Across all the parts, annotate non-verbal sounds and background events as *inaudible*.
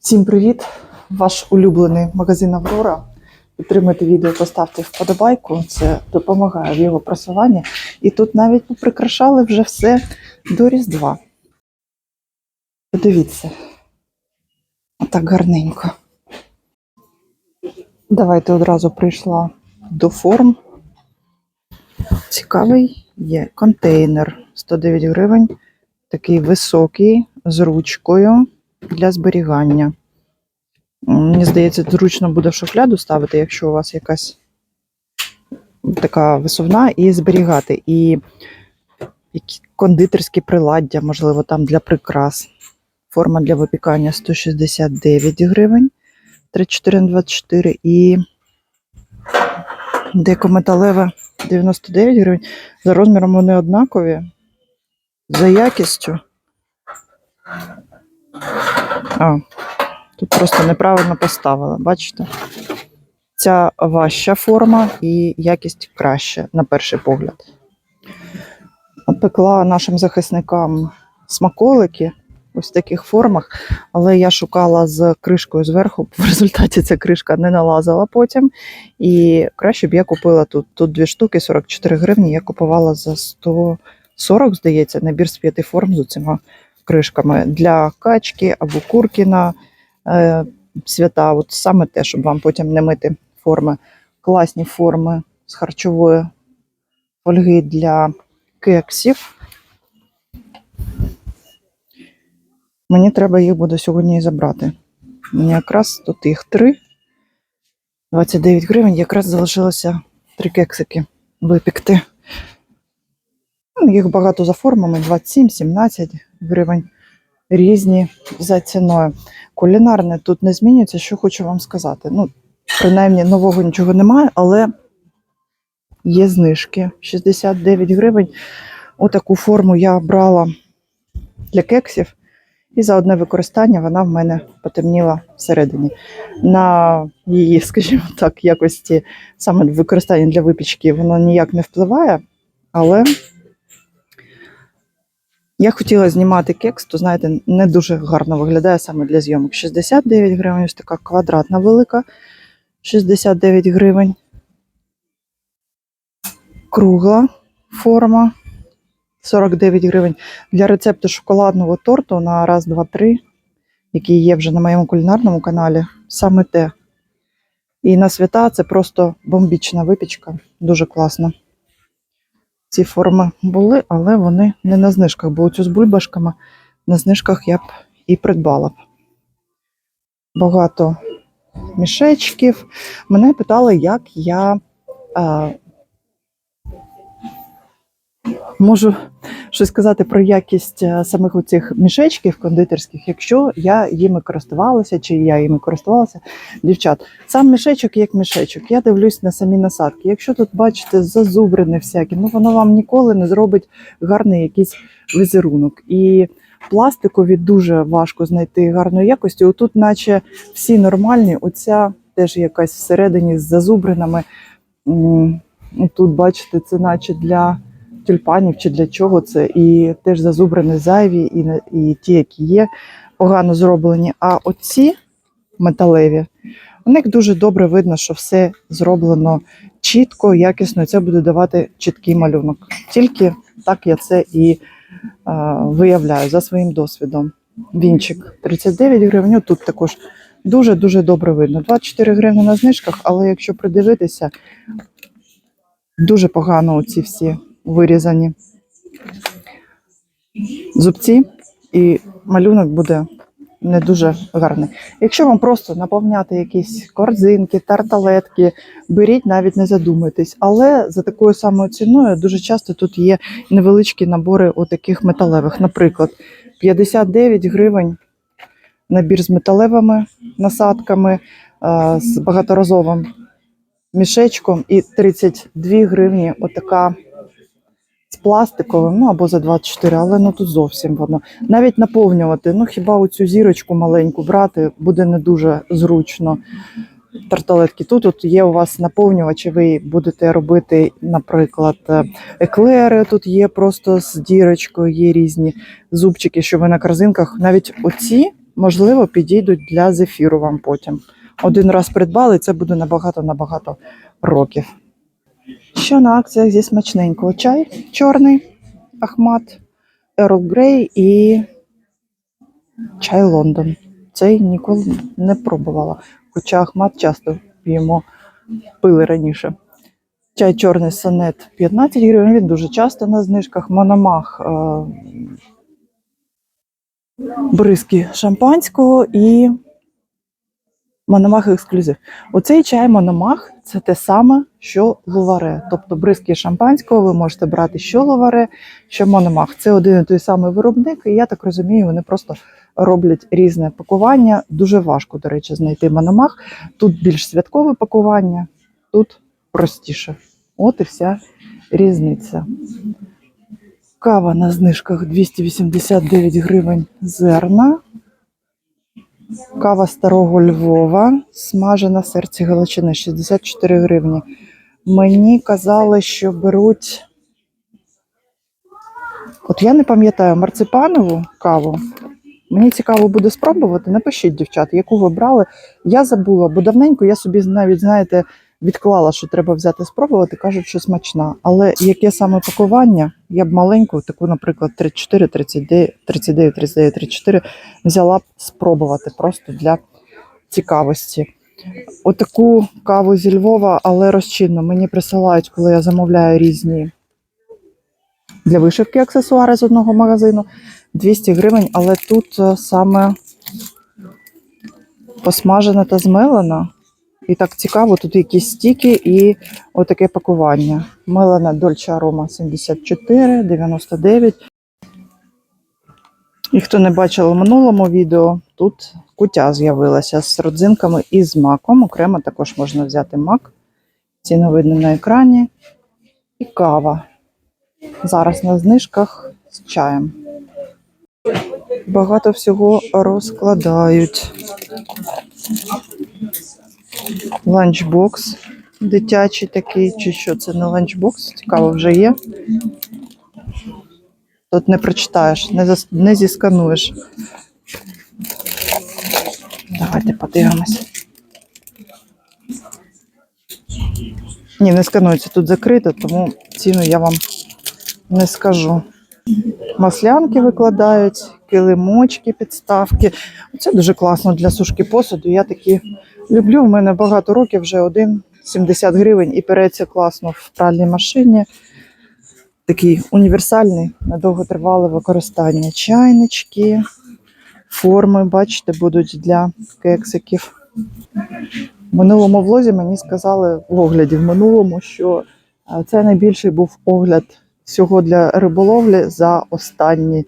Всім привіт! Ваш улюблений магазин Аврора. Підтримайте відео, поставте вподобайку. Це допомагає в його просуванні. І тут навіть поприкрашали вже все до Різдва. Подивіться. Отак гарненько. Давайте одразу прийшла до форм. Цікавий є контейнер 109 гривень. Такий високий з ручкою для зберігання. Мені здається, зручно буде в шухляду ставити, якщо у вас якась така висувна, і зберігати. І які кондитерські приладдя, можливо, там для прикрас. Форма для випікання 169 гривень, 34 на 24 і декометалеве 99 гривень. За розміром вони однакові, за якістю. А, тут просто неправильно поставила, бачите? Ця важча форма і якість краща, на перший погляд. Пекла нашим захисникам смаколики ось в таких формах, але я шукала з кришкою зверху. В результаті ця кришка не налазила потім. І краще б я купила тут. Тут дві штуки, 44 гривні. Я купувала за 140, здається, набір з п'яти форм з цими кришками для качки або курки на е, свята. От саме те, щоб вам потім не мити форми. Класні форми з харчової фольги для кексів. Мені треба їх буде сьогодні і забрати. Мені якраз тут їх три. 29 гривень, якраз залишилося три кексики випікти. Ну, Їх багато за формами, 27-17 гривень. Різні за ціною. Кулінарне тут не змінюється, що хочу вам сказати. Ну, принаймні, нового нічого немає, але є знижки. 69 гривень. Отаку форму я брала для кексів. І за одне використання вона в мене потемніла всередині. На її, *laughs* скажімо так, якості саме використання для випічки воно ніяк не впливає. Але я хотіла знімати кекс, то знаєте, не дуже гарно виглядає саме для зйомок. 69 гривень, ось така квадратна велика. 69 гривень. Кругла форма 49 гривень. Для рецепту шоколадного торту на раз, два, три, який є вже на моєму кулінарному каналі, саме те. І на свята це просто бомбічна випічка, дуже класно. Ці форми були, але вони не на знижках, бо оцю з бульбашками на знижках я б і придбала б. Багато мішечків. Мене питали, як я а, можу щось сказати про якість е, самих оцих мішечків кондитерських, якщо я їми користувалася, чи я їми користувалася, дівчат. Сам мішечок як мішечок. Я дивлюсь на самі насадки. Якщо тут бачите зазубрини всякі, ну воно вам ніколи не зробить гарний якийсь візерунок. І пластикові дуже важко знайти гарної якості. Отут, наче всі нормальні, оця теж якась всередині з зазубринами. Тут, бачите, це наче для тюльпанів чи для чого це. І теж зазубрини зайві, і, і ті, які є, погано зроблені. А оці металеві, у них дуже добре видно, що все зроблено чітко, якісно, і це буде давати чіткий малюнок. Тільки так я це і е, виявляю за своїм досвідом. Вінчик 39 гривень. Тут також дуже-дуже добре видно. 24 гривні на знижках, але якщо придивитися, дуже погано ці всі вирізані зубці, і малюнок буде не дуже гарний. Якщо вам просто наповняти якісь корзинки, тарталетки, беріть, навіть не задумайтесь. Але за такою самою ціною дуже часто тут є невеличкі набори отаких металевих. Наприклад, 59 гривень набір з металевими насадками, з багаторазовим мішечком, і 32 гривні отака з пластиковим, ну або за 24, але ну тут зовсім воно. Навіть наповнювати, ну хіба оцю зірочку маленьку брати буде не дуже зручно. Тарталетки. Тут от є у вас наповнювачі, ви будете робити, наприклад, е, еклери. Тут є просто з дірочкою, є різні зубчики, що ви на корзинках. Навіть оці можливо, підійдуть для зефіру вам потім. Один раз придбали, це буде набагато-набагато років. Що на акціях зі смачненького? Чай чорний, Ахмат, Ерл Грей і чай Лондон. Цей ніколи не пробувала. Хоча Ахмат часто п'ємо, пили раніше. Чай чорний сонет 15 гривень. Він дуже часто на знижках. Мономах е, бризки шампанського і Мономах ексклюзив. Оцей чай Мономах це те саме, що луваре. Тобто бризки шампанського ви можете брати що луваре, що Мономах. Це один і той самий виробник, і я так розумію, вони просто роблять різне пакування. Дуже важко, до речі, знайти Мономах. Тут більш святкове пакування, тут простіше. От і вся різниця. Кава на знижках 289 гривень зерна. Кава старого Львова, смажена серці Галичини 64 гривні. Мені казали, що беруть. От я не пам'ятаю марципанову каву. Мені цікаво буде спробувати. Напишіть, дівчат, яку ви брали. Я забула, бо давненько я собі навіть, знаєте, відклала, що треба взяти спробувати. Кажуть, що смачна. Але яке саме пакування, я б маленьку, таку, наприклад, 34, 39, 39, 39, 34, взяла б спробувати просто для цікавості. Отаку каву зі Львова, але розчинно. Мені присилають, коли я замовляю різні для вишивки аксесуари з одного магазину. 200 гривень, але тут е, саме посмажена та змелена. І так цікаво, тут якісь стіки і отаке пакування. Мелена Дольче Арома 74, 99. І хто не бачив у минулому відео, тут кутя з'явилася з родзинками і з маком. Окремо також можна взяти мак. Ціну видно на екрані. І кава. Зараз на знижках з чаєм. Багато всього розкладають. Ланчбокс дитячий такий, чи що це не ланчбокс? Цікаво вже є. Тут не прочитаєш, не, зас... не зіскануєш. Давайте подивимось. Ні, не сканується, тут закрито, тому ціну я вам не скажу. Маслянки викладають, килимочки, підставки. Це дуже класно для сушки посуду. Я такі люблю. У мене багато років вже один 70 гривень і переться класно в пральній машині. Такий універсальний на довготривале використання. Чайнички, форми, бачите, будуть для кексиків. В минулому влозі мені сказали в огляді в минулому, що е, це найбільший був огляд всього для риболовлі за останні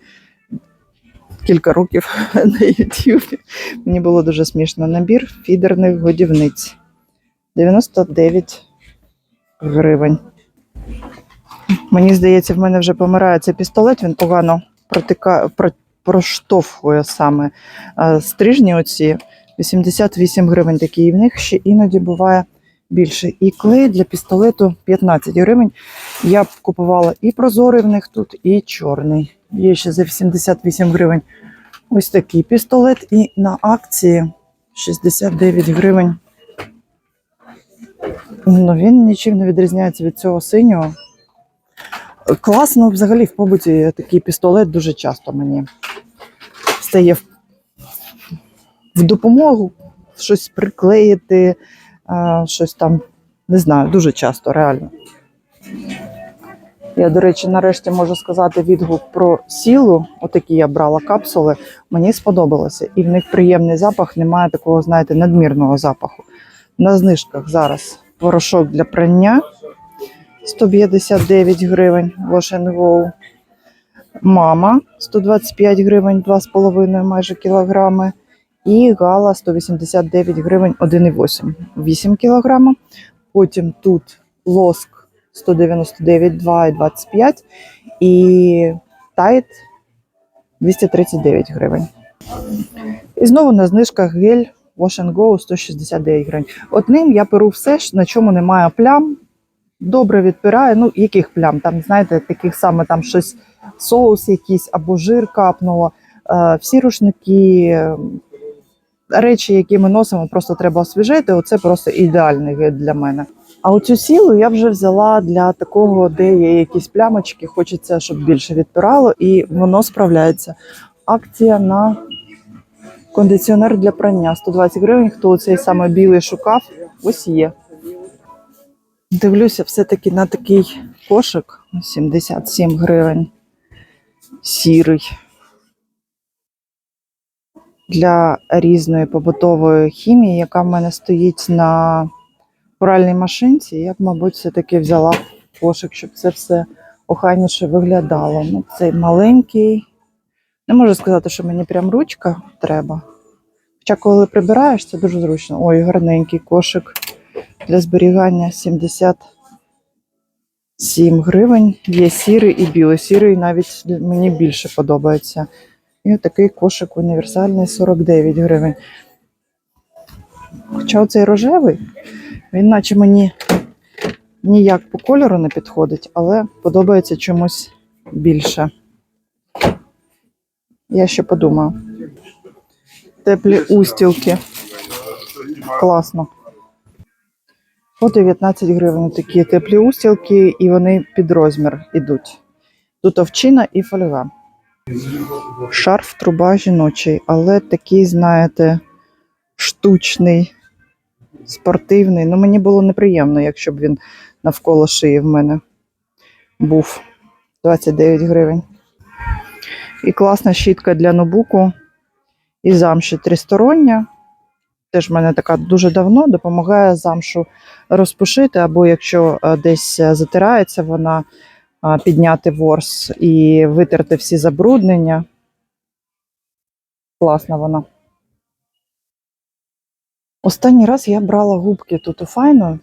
кілька років *laughs* на YouTube. Мені було дуже смішно. Набір фідерних годівниць 99 гривень. Мені здається, в мене вже помирає цей пістолет, він погано протика... про- проштовхує саме стрижні оці. 88 гривень такі, і в них ще іноді буває більше. І клей для пістолету 15 гривень. Я б купувала і прозорий в них тут, і чорний. Є ще за 88 гривень. Ось такий пістолет. І на акції 69 гривень. Ну, він нічим не відрізняється від цього синього. Класно, взагалі, в побуті такий пістолет дуже часто мені стає в, допомогу щось приклеїти, щось там, не знаю, дуже часто, реально. Я, до речі, нарешті можу сказати відгук про сілу. Отакі я брала капсули. Мені сподобалося. І в них приємний запах, немає такого, знаєте, надмірного запаху. На знижках зараз порошок для прання 159 гривень Wash Go. Мама 125 гривень, 2,5 майже кілограми. І гала 189 гривень 1,8 8 кілограма. Потім тут лоск 199, 2,25 і тайт 239 гривень. І знову на знижках гель Wash and Go 169 гривень. От ним я перу все, на чому немає плям. Добре відпирає. Ну, яких плям? Там, знаєте, таких саме там щось, соус якийсь або жир капнуло. Е, Всі рушники, речі, які ми носимо, просто треба освіжити. Оце просто ідеальний вид для мене. А оцю сілу я вже взяла для такого, де є якісь плямочки, хочеться, щоб більше відпирало, і воно справляється. Акція на кондиціонер для прання 120 гривень. Хто цей саме білий шукав, ось є. Дивлюся все-таки на такий кошик 77 гривень. Сірий. Для різної побутової хімії, яка в мене стоїть на пральній машинці, я б, мабуть, все-таки взяла кошик, щоб це все охайніше виглядало. Ну, цей маленький. Не можу сказати, що мені прям ручка треба. Хоча, коли прибираєш, це дуже зручно. Ой, гарненький кошик для зберігання 77 гривень. Є сірий і білий. Сірий навіть мені більше подобається. І такий кошик універсальний 49 гривень. Хоча оцей рожевий, він наче мені ніяк по кольору не підходить, але подобається чомусь більше. Я ще подумаю. Теплі устілки. Класно. По 19 гривень такі теплі устілки, і вони під розмір ідуть. Тут овчина і фольга. Шарф труба жіночий, але такий, знаєте, штучний, спортивний. Ну, мені було неприємно, якщо б він навколо шиї в мене був 29 гривень. І класна щітка для ноутбуку і замші тристороння. Теж в мене така дуже давно допомагає замшу розпушити, або якщо е, десь е, затирається вона, підняти ворс і витерти всі забруднення. Класна вона. Останній раз я брала губки тут у файно,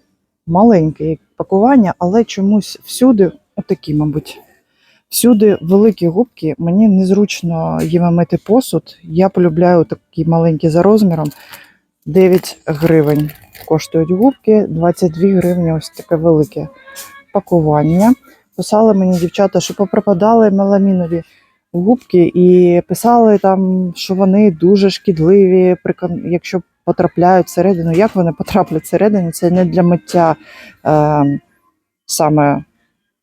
маленьке пакування, але чомусь всюди, отакі, мабуть, всюди великі губки. Мені незручно їм мити посуд. Я полюбляю такі маленькі за розміром. 9 гривень коштують губки, 22 гривні ось таке велике пакування. Писали мені дівчата, що попропадали меламінові губки, і писали там, що вони дуже шкідливі, якщо потрапляють всередину. Як вони потраплять всередину? Це не для миття е, саме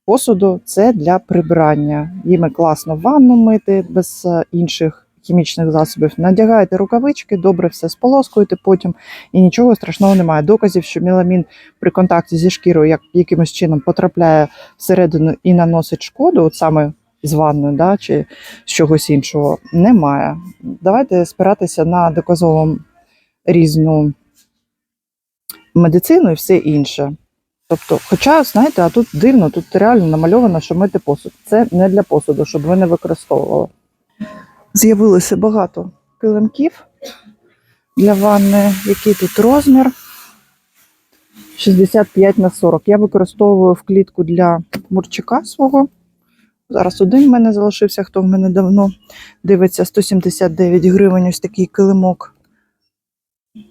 посуду, це для прибирання. Їми класно ванну мити без е, інших хімічних засобів. Надягаєте рукавички, добре все сполоскуєте потім, і нічого страшного немає. Доказів, що меламін при контакті зі шкірою як, якимось чином потрапляє всередину і наносить шкоду, от саме з ванною, да, чи з чогось іншого, немає. Давайте спиратися на доказову різну медицину і все інше. Тобто, хоча, знаєте, а тут дивно, тут реально намальовано, що мити посуд. Це не для посуду, щоб ви не використовували. З'явилося багато килимків для ванни. Який тут розмір? 65 на 40. Я використовую в клітку для мурчика свого. Зараз один в мене залишився, хто в мене давно дивиться 179 гривень. Ось такий килимок,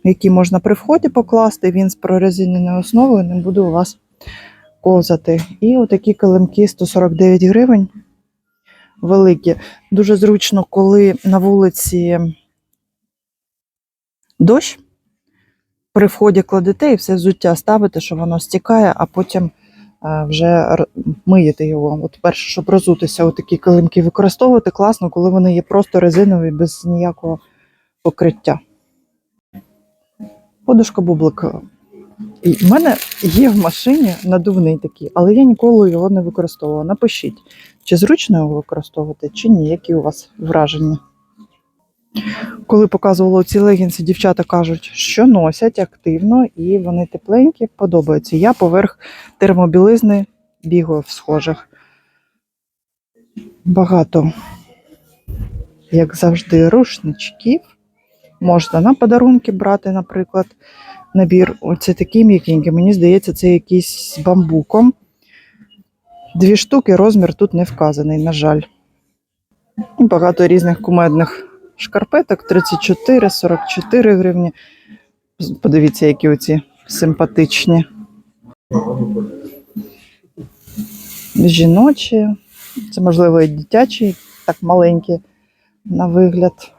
який можна при вході покласти. Він з прорезиненою основою не буде у вас ковзати. І отакі килимки 149 гривень. Великі. Дуже зручно, коли на вулиці дощ. При вході кладете і все взуття ставите, що воно стікає, а потім е, вже миєте його. От перше, щоб розутися, отакі килимки використовувати класно, коли вони є просто резинові, без ніякого покриття. Подушка бублик. І в мене є в машині надувний такий, але я ніколи його не використовувала. Напишіть, чи зручно його використовувати, чи ні, які у вас враження. Коли показувала ці легінси, дівчата кажуть, що носять активно і вони тепленькі, подобаються. Я поверх термобілизни бігаю в схожих. Багато, як завжди, рушничків. Можна на подарунки брати, наприклад, набір. Оце такий м'якенький. Мені здається, це якийсь з бамбуком. Дві штуки, розмір тут не вказаний, на жаль. Багато різних кумедних шкарпеток 34, 44 гривні. Подивіться, які оці симпатичні. Жіночі, це, можливо, і дитячі, так маленькі на вигляд.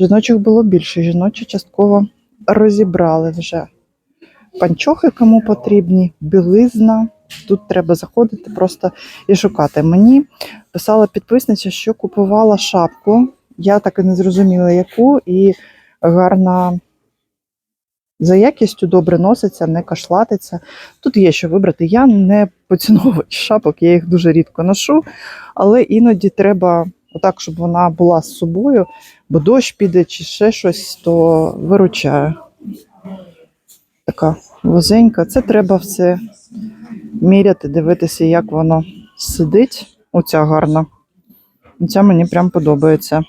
Жіночих було більше, жіночі частково розібрали вже. Панчохи кому потрібні, білизна. Тут треба заходити просто і шукати. Мені писала підписниця, що купувала шапку. Я так і не зрозуміла, яку, і гарна за якістю добре носиться, не кашлатиться. Тут є що вибрати. Я не поціновувач шапок, я їх дуже рідко ношу, але іноді треба отак, щоб вона була з собою, бо дощ піде чи ще щось, то виручає. Така вузенька. Це треба все міряти, дивитися, як воно сидить. Оця гарна. Оця мені прям подобається.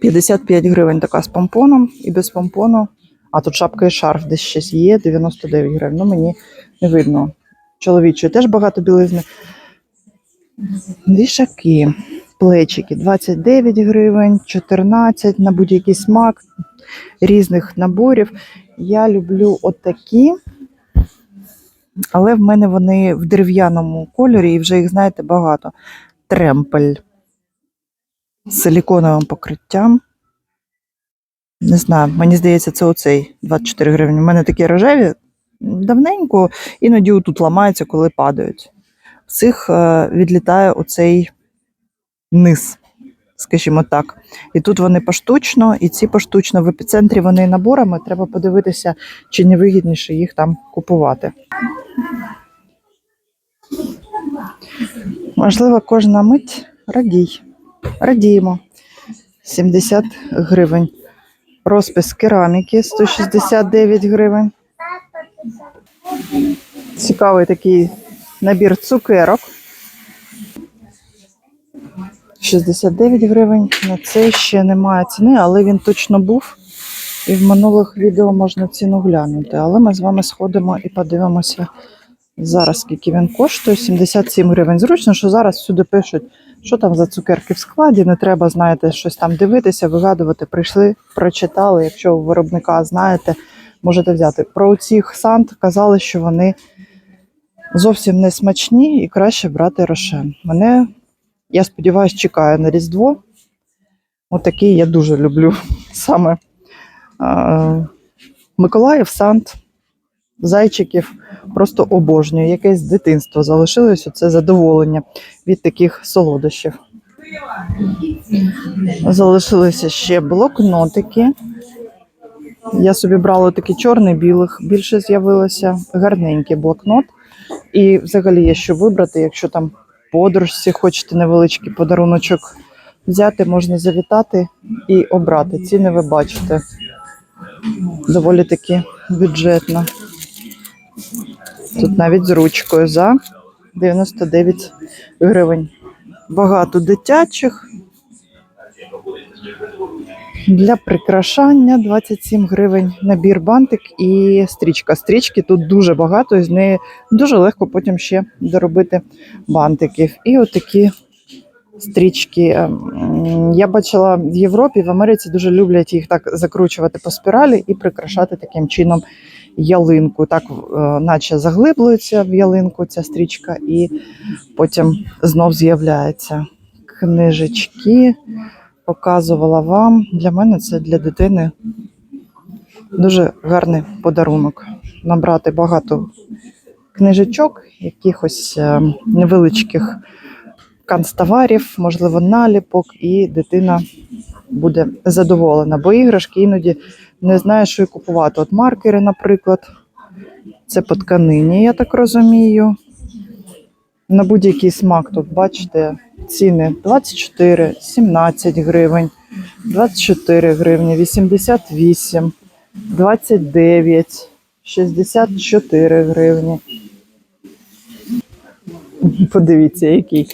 55 гривень така з помпоном і без помпону. А тут шапка і шарф десь щось є, 99 гривень. Ну мені не видно. Чоловічої теж багато білизни. Вішаки, плечики 29 гривень, 14 на будь-який смак різних наборів. Я люблю отакі, але в мене вони в дерев'яному кольорі, і вже їх, знаєте, багато. Тремпель з силіконовим покриттям. Не знаю, мені здається, це оцей 24 гривні. У мене такі рожеві давненько, іноді тут ламаються, коли падають. В цих е, відлітає оцей низ, скажімо так. І тут вони поштучно, і ці поштучно в епіцентрі вони наборами. Треба подивитися, чи не вигідніше їх там купувати. Можливо, кожна мить радій. Радіємо. 70 гривень. Розпис кераміки 169 гривень. Цікавий такий набір цукерок. 69 гривень. На це ще немає ціни, але він точно був. І в минулих відео можна ціну глянути. Але ми з вами сходимо і подивимося зараз, скільки він коштує. 77 гривень. Зручно, що зараз всюди пишуть, що там за цукерки в складі. Не треба, знаєте, щось там дивитися, вигадувати. Прийшли, прочитали. Якщо у виробника знаєте, можете взяти. Про ці хсант казали, що вони зовсім не смачні і краще брати рошен. Мене, я сподіваюся, чекає на Різдво. Отакий я дуже люблю *laughs* саме Миколаїв, Сант, зайчиків. Просто обожнюю. Якесь дитинство залишилось оце задоволення від таких солодощів. Залишилися ще блокнотики. Я собі брала такий чорний, білих більше з'явилося. Гарненький блокнот. І взагалі є що вибрати, якщо там подружці хочете невеличкий подаруночок взяти, можна завітати і обрати. Ціни ви бачите. Доволі таки бюджетно. Тут навіть з ручкою за 99 гривень. Багато дитячих. Для прикрашання 27 гривень набір бантик і стрічка. Стрічки тут дуже багато, і з неї дуже легко потім ще доробити бантиків. І отакі стрічки. Ем, Я бачила в Європі, в Америці дуже люблять їх так закручувати по спіралі і прикрашати таким чином ялинку. Так, е, наче заглиблюється в ялинку ця стрічка, і потім знов з'являється. Книжечки показувала вам. Для мене це для дитини дуже гарний подарунок. Набрати багато книжечок, якихось е, невеличких канцтоварів, можливо, наліпок, і дитина буде задоволена. Бо іграшки іноді не знає, що й купувати. От маркери, наприклад, це по тканині, я так розумію. На будь-який смак тут, бачите, ціни 24, 17 гривень, 24 гривні, 88, 29, 64 гривні. Подивіться, який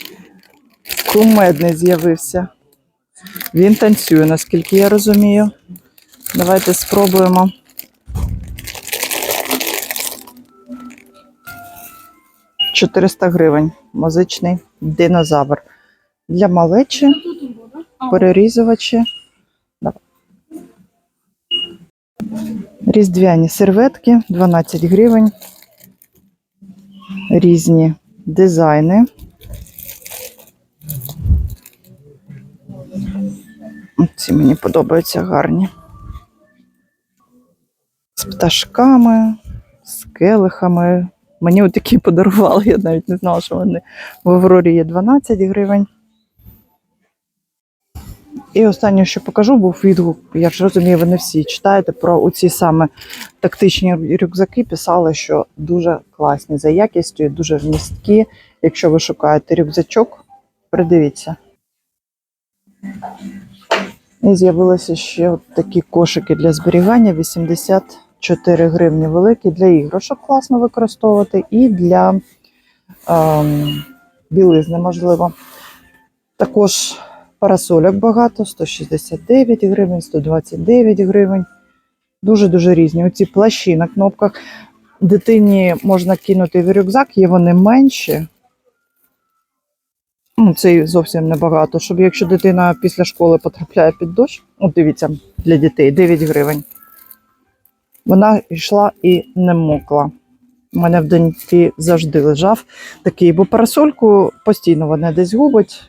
кумедний з'явився. Він танцює, наскільки я розумію. Давайте спробуємо. Чотириста гривень. Музичний динозавр. Для малечі, перерізувачі. Різдвяні серветки 12 гривень. Різні дизайни. Мені подобаються гарні. З пташками, з келихами. Мені отакі подарували, я навіть не знала, що вони в Аврорі є 12 гривень. І останнє, що покажу, був відгук. Я ж розумію, ви всі читаєте про оці саме тактичні рюкзаки. Писали, що дуже класні за якістю і дуже вмісткі. Якщо ви шукаєте рюкзачок, придивіться. І з'явилися ще такі кошики для зберігання 84 гривні великі для іграшок класно використовувати і для ем, білизни, можливо. Також парасольок багато: 169 гривень, 129 гривень. Дуже-дуже різні. Оці плащі на кнопках. Дитині можна кинути в рюкзак, є вони менші. Ну, це зовсім небагато. Щоб якщо дитина після школи потрапляє під дощ, от дивіться, для дітей 9 гривень. Вона йшла і не мокла. У мене в доньки завжди лежав такий, бо парасольку постійно вона десь губить,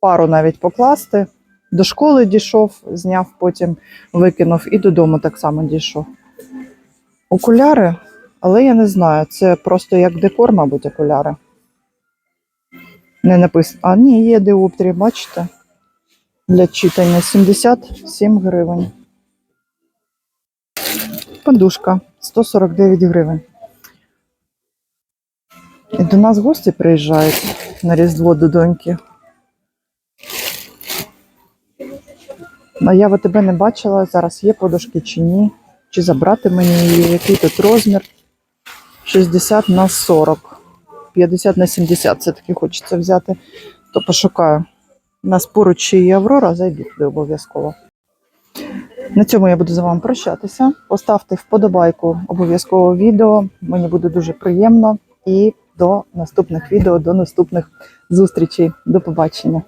пару навіть покласти. До школи дійшов, зняв, потім викинув і додому так само дійшов. Окуляри, але я не знаю, це просто як декор, мабуть, окуляри. Не написано. А, ні, є диоптрії, бачите? Для читання 77 гривень. Подушка 149 гривень. І до нас гості приїжджають на Різдво до доньки. А я в тебе не бачила, зараз є подушки чи ні. Чи забрати мені її, який тут розмір? 60 на 40. 50 на 70 все-таки хочеться взяти, то пошукаю. У нас поруч є Аврора, зайду туди обов'язково. На цьому я буду з вами прощатися. Поставте вподобайку обов'язково відео. Мені буде дуже приємно. І до наступних відео, до наступних зустрічей. До побачення.